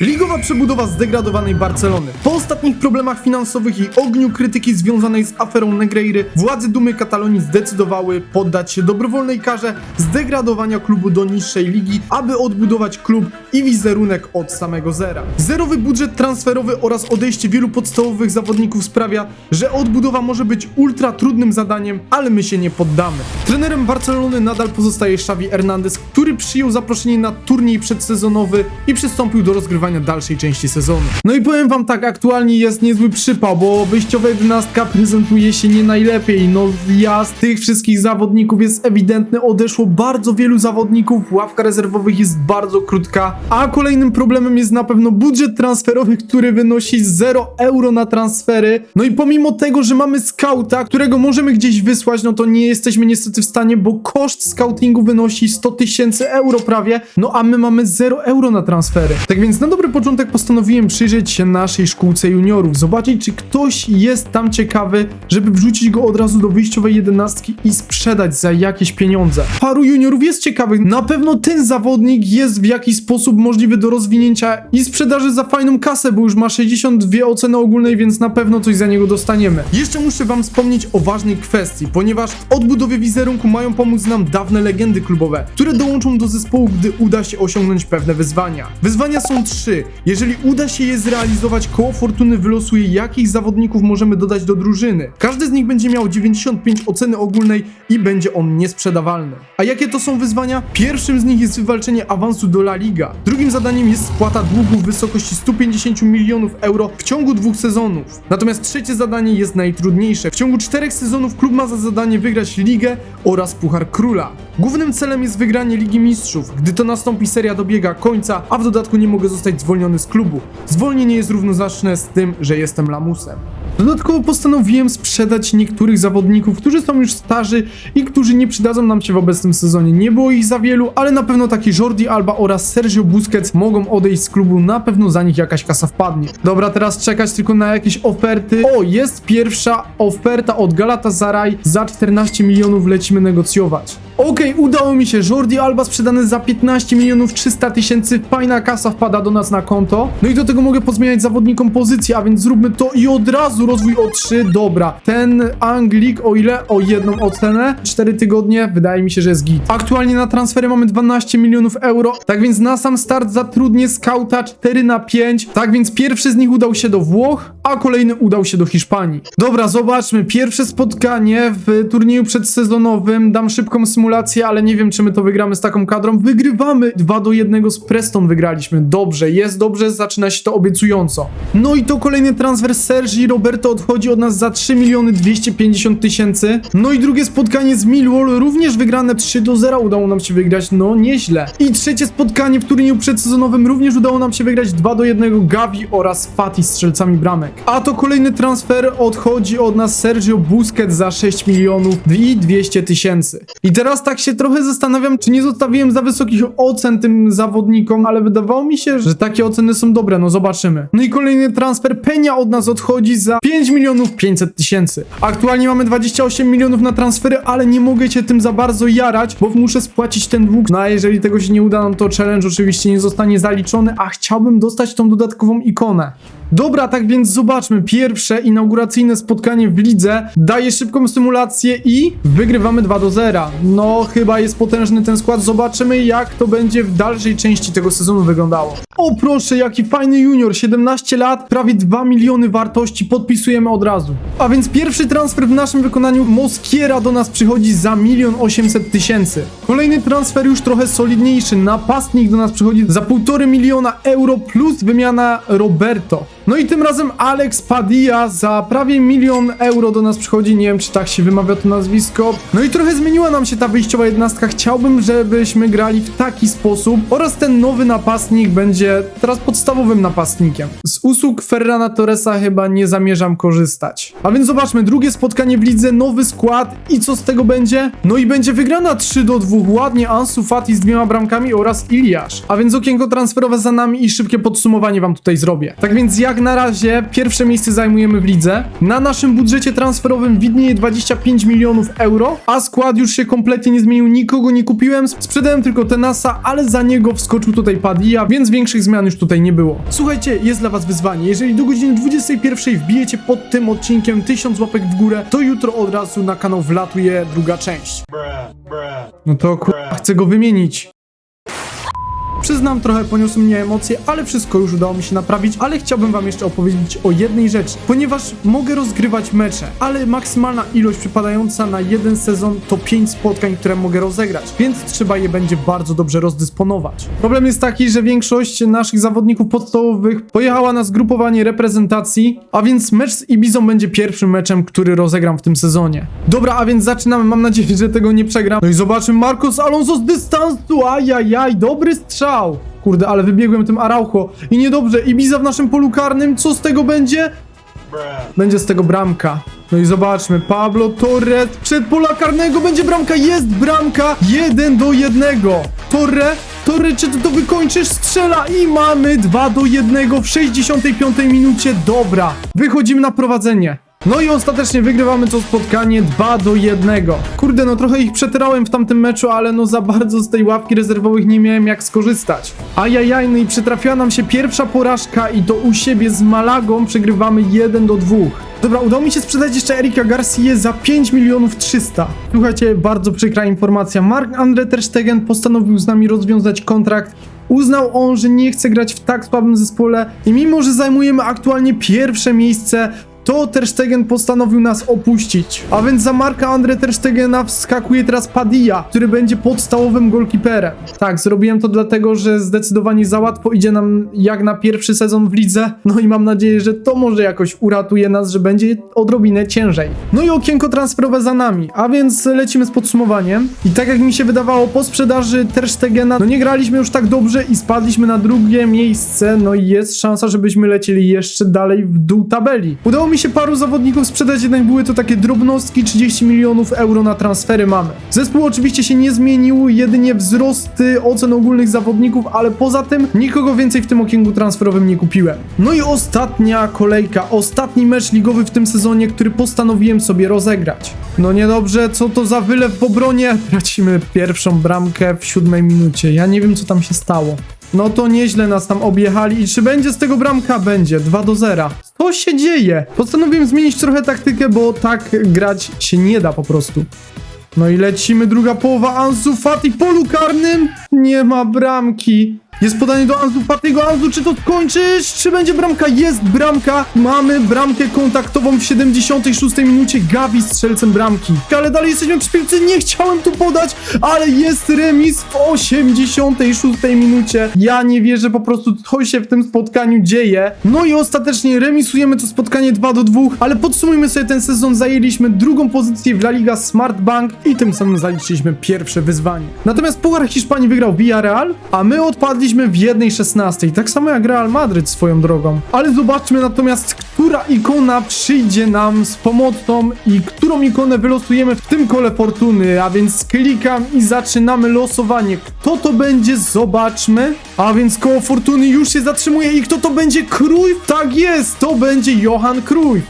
Ligowa przebudowa zdegradowanej Barcelony. Po ostatnich problemach finansowych i ogniu krytyki związanej z aferą Negreiry, władze Dumy Katalonii zdecydowały poddać się dobrowolnej karze zdegradowania klubu do niższej ligi, aby odbudować klub i wizerunek od samego zera. Zerowy budżet transferowy oraz odejście wielu podstawowych zawodników sprawia, że odbudowa może być ultra trudnym zadaniem, ale my się nie poddamy. Trenerem Barcelony nadal pozostaje Xavi Hernandez, który przyjął zaproszenie na turniej przedsezonowy i przystąpił do rozgrywania dalszej części sezonu. No i powiem wam tak, aktualnie jest niezły przypał, bo wyjściowa jedenastka prezentuje się nie najlepiej. No ja z tych wszystkich zawodników jest ewidentny, odeszło bardzo wielu zawodników, ławka rezerwowych jest bardzo krótka, a kolejnym problemem jest na pewno budżet transferowy, który wynosi 0 euro na transfery. No i pomimo tego, że mamy skauta, którego możemy gdzieś wysłać, no to nie jesteśmy niestety w stanie, bo koszt scoutingu wynosi 100 tysięcy euro prawie, no a my mamy 0 euro na transfery. Tak więc na dobry początek postanowiłem przyjrzeć się naszej szkółce juniorów, zobaczyć czy ktoś jest tam ciekawy, żeby wrzucić go od razu do wyjściowej jedenastki i sprzedać za jakieś pieniądze. Paru juniorów jest ciekawych, na pewno ten zawodnik jest w jakiś sposób możliwy do rozwinięcia i sprzedaży za fajną kasę, bo już ma 62 oceny ogólnej, więc na pewno coś za niego dostaniemy. Jeszcze muszę wam wspomnieć o ważnej kwestii, ponieważ w odbudowie wizerunku mają pomóc nam dawne legendy klubowe, które dołączą do zespołu, gdy uda się osiągnąć pewne wyzwania. Wyzwania są trzy. Jeżeli uda się je zrealizować, koło fortuny wylosuje jakich zawodników możemy dodać do drużyny. Każdy z nich będzie miał 95 oceny ogólnej i będzie on niesprzedawalny. A jakie to są wyzwania? Pierwszym z nich jest wywalczenie awansu do La Liga. Drugim zadaniem jest spłata długu w wysokości 150 milionów euro w ciągu dwóch sezonów. Natomiast trzecie zadanie jest najtrudniejsze. W ciągu czterech sezonów klub ma za zadanie wygrać ligę oraz Puchar Króla. Głównym celem jest wygranie Ligi Mistrzów. Gdy to nastąpi, seria dobiega końca, a w dodatku nie mogę zostać zwolniony z klubu. Zwolnienie jest równoznaczne z tym, że jestem lamusem. Dodatkowo postanowiłem sprzedać niektórych zawodników, którzy są już starzy i którzy nie przydadzą nam się w obecnym sezonie. Nie było ich za wielu, ale na pewno taki Jordi Alba oraz Sergio Busquets mogą odejść z klubu, na pewno za nich jakaś kasa wpadnie. Dobra, teraz czekać tylko na jakieś oferty. O, jest pierwsza oferta od Galatasaray, za 14 milionów lecimy negocjować. Okej, udało mi się. Jordi Alba sprzedany za 15 milionów 300 tysięcy. Fajna kasa wpada do nas na konto. No i do tego mogę pozmieniać zawodnikom pozycję, a więc zróbmy to i od razu rozwój o 3. Dobra, ten Anglik o ile? O jedną ocenę. 4 tygodnie. Wydaje mi się, że jest git. Aktualnie na transfery mamy 12 milionów euro. Tak więc na sam start zatrudnię skauta 4 na 5. Tak więc pierwszy z nich udał się do Włoch, a kolejny udał się do Hiszpanii. Dobra, zobaczmy. Pierwsze spotkanie w turnieju przedsezonowym. Dam szybką symulację, ale nie wiem, czy my to wygramy z taką kadrą. Wygrywamy 2 do 1 z Preston wygraliśmy. Dobrze, jest dobrze, zaczyna się to obiecująco. No i to kolejny transfer Sergi Roberto odchodzi od nas za 3 miliony 250 tysięcy. No i drugie spotkanie z Millwall, również wygrane 3 do 0 udało nam się wygrać, no nieźle. I trzecie spotkanie w turnieju przedsezonowym również udało nam się wygrać 2 do 1 Gavi oraz Fati strzelcami bramek. A to kolejny transfer odchodzi od nas Sergio Busquets za 6 milionów i 200 tysięcy. I teraz tak się trochę zastanawiam, czy nie zostawiłem za wysokich ocen tym zawodnikom, ale wydawało mi się, że takie oceny są dobre, no zobaczymy. No i kolejny transfer Penia od nas odchodzi za 5 milionów 500 tysięcy. Aktualnie mamy 28 milionów na transfery, ale nie mogę się tym za bardzo jarać, bo muszę spłacić ten dług. No a jeżeli tego się nie uda, no to challenge oczywiście nie zostanie zaliczony, a chciałbym dostać tą dodatkową ikonę. Dobra, tak więc zobaczmy. Pierwsze inauguracyjne spotkanie w lidze daje szybką symulację i wygrywamy 2 do 0. No, chyba jest potężny ten skład. Zobaczymy, jak to będzie w dalszej części tego sezonu wyglądało. O proszę, jaki fajny junior, 17 lat, prawie 2 miliony wartości, podpisujemy od razu. A więc pierwszy transfer w naszym wykonaniu Moskiera do nas przychodzi za 1 800 tysięcy. Kolejny transfer już trochę solidniejszy, napastnik do nas przychodzi za 1,5 miliona euro plus wymiana Roberto. No i tym razem Alex Padilla za prawie milion euro do nas przychodzi, nie wiem czy tak się wymawia to nazwisko. No i trochę zmieniła nam się ta wyjściowa jednostka, chciałbym żebyśmy grali w taki sposób oraz ten nowy napastnik będzie teraz podstawowym napastnikiem. Z usług Ferrana Torresa chyba nie zamierzam korzystać. A więc zobaczmy, drugie spotkanie w lidze, nowy skład i co z tego będzie? No i będzie wygrana 3 do 2, ładnie Ansu Fati z dwiema bramkami oraz Iliasz. A więc okienko transferowe za nami i szybkie podsumowanie wam tutaj zrobię. Tak więc jak jak na razie pierwsze miejsce zajmujemy w lidze. Na naszym budżecie transferowym widnieje 25 milionów euro, a skład już się kompletnie nie zmienił, nikogo nie kupiłem, sprzedałem tylko Tenasa, ale za niego wskoczył tutaj Padilla, więc większych zmian już tutaj nie było. Słuchajcie, jest dla was wyzwanie. Jeżeli do godziny 21 wbijecie pod tym odcinkiem 1000 łapek w górę, to jutro od razu na kanał wlatuje druga część. No to kurwa, chcę go wymienić. Przyznam, trochę poniosły mnie emocje, ale wszystko już udało mi się naprawić, ale chciałbym wam jeszcze opowiedzieć o jednej rzeczy. Ponieważ mogę rozgrywać mecze, ale maksymalna ilość przypadająca na jeden sezon to 5 spotkań, które mogę rozegrać, więc trzeba je będzie bardzo dobrze rozdysponować. Problem jest taki, że większość naszych zawodników podstawowych pojechała na zgrupowanie reprezentacji, a więc mecz z Ibizą będzie pierwszym meczem, który rozegram w tym sezonie. Dobra, a więc zaczynamy, mam nadzieję, że tego nie przegram. No i zobaczymy Marcos Alonso z dystansu, ajajaj, dobry strzał. Kurde, ale wybiegłem tym Araucho i niedobrze, Ibiza w naszym polu karnym, co z tego będzie? Będzie z tego bramka. No i zobaczmy, Pablo Torres przed pola karnego będzie bramka, jest bramka, jeden do jednego. Torre, Torre, czy ty to wykończysz? Strzela i mamy 2 do 1 w 65 minucie, dobra. Wychodzimy na prowadzenie. No i ostatecznie wygrywamy to spotkanie 2 do 1. Kurde, no trochę ich przetyrałem w tamtym meczu, ale no za bardzo z tej ławki rezerwowych nie miałem jak skorzystać. Ajajaj, no i przytrafiła nam się pierwsza porażka i to u siebie z Malagą przegrywamy 1 do 2. Dobra, udało mi się sprzedać jeszcze Erika Garcia za 5 milionów 300. Słuchajcie, bardzo przykra informacja. Mark Andre Ter Stegen postanowił z nami rozwiązać kontrakt Uznał on, że nie chce grać w tak słabym zespole i mimo, że zajmujemy aktualnie pierwsze miejsce, to Ter Stegen postanowił nas opuścić. A więc za Marka Andre Ter Stegena wskakuje teraz Padilla, który będzie podstawowym golkiperem. Tak, zrobiłem to dlatego, że zdecydowanie za łatwo idzie nam jak na pierwszy sezon w lidze. No i mam nadzieję, że to może jakoś uratuje nas, że będzie odrobinę ciężej. No i okienko transferowe za nami, a więc lecimy z podsumowaniem. I tak jak mi się wydawało po sprzedaży Ter Stegena, no nie graliśmy już tak dobrze i spadliśmy na drugie miejsce, no i jest szansa, żebyśmy lecieli jeszcze dalej w dół tabeli. Udało mi się paru zawodników sprzedać, jednak były to takie drobnostki, 30 milionów euro na transfery mamy. Zespół oczywiście się nie zmienił, jedynie wzrosty ocen ogólnych zawodników, ale poza tym nikogo więcej w tym okienku transferowym nie kupiłem. No i ostatnia kolejka, ostatni mecz ligowy w tym sezonie, który postanowiłem sobie rozegrać. No niedobrze, co to za wylew w obronie? Tracimy pierwszą bramkę w siódmej minucie. Ja nie wiem, co tam się stało. No to nieźle nas tam objechali i czy będzie z tego bramka? Będzie, 2 do 0. Co się dzieje? Postanowiłem zmienić trochę taktykę, bo tak grać się nie da po prostu. No i lecimy, druga połowa, Ansu Fati polu karnym, nie ma bramki. Jest podanie do Ansu Fatiego, Ansu, czy to skończysz? Czy będzie bramka? Jest bramka, mamy bramkę kontaktową w 76 minucie, Gavi strzelcem bramki. Ale dalej jesteśmy przy piłce, nie chciałem tu podać, ale jest remis w 86 minucie. Ja nie wierzę po prostu, co się w tym spotkaniu dzieje. No i ostatecznie remisujemy to spotkanie 2 do 2, ale podsumujmy sobie ten sezon, zajęliśmy drugą pozycję w La Liga Smart Bank i tym samym zaliczyliśmy pierwsze wyzwanie. Natomiast Puchar Hiszpanii wygrał Villarreal, a my odpadliśmy w 1.16, tak samo jak Real Madryt swoją drogą. Ale zobaczmy natomiast, która ikona przyjdzie nam z pomocą i którą ikonę wylosujemy w tym kole fortuny, a więc klikam i zaczynamy losowanie. Kto to będzie? Zobaczmy. A więc koło fortuny już się zatrzymuje i kto to będzie? Cruyff? Tak jest, to będzie Johan Cruyff.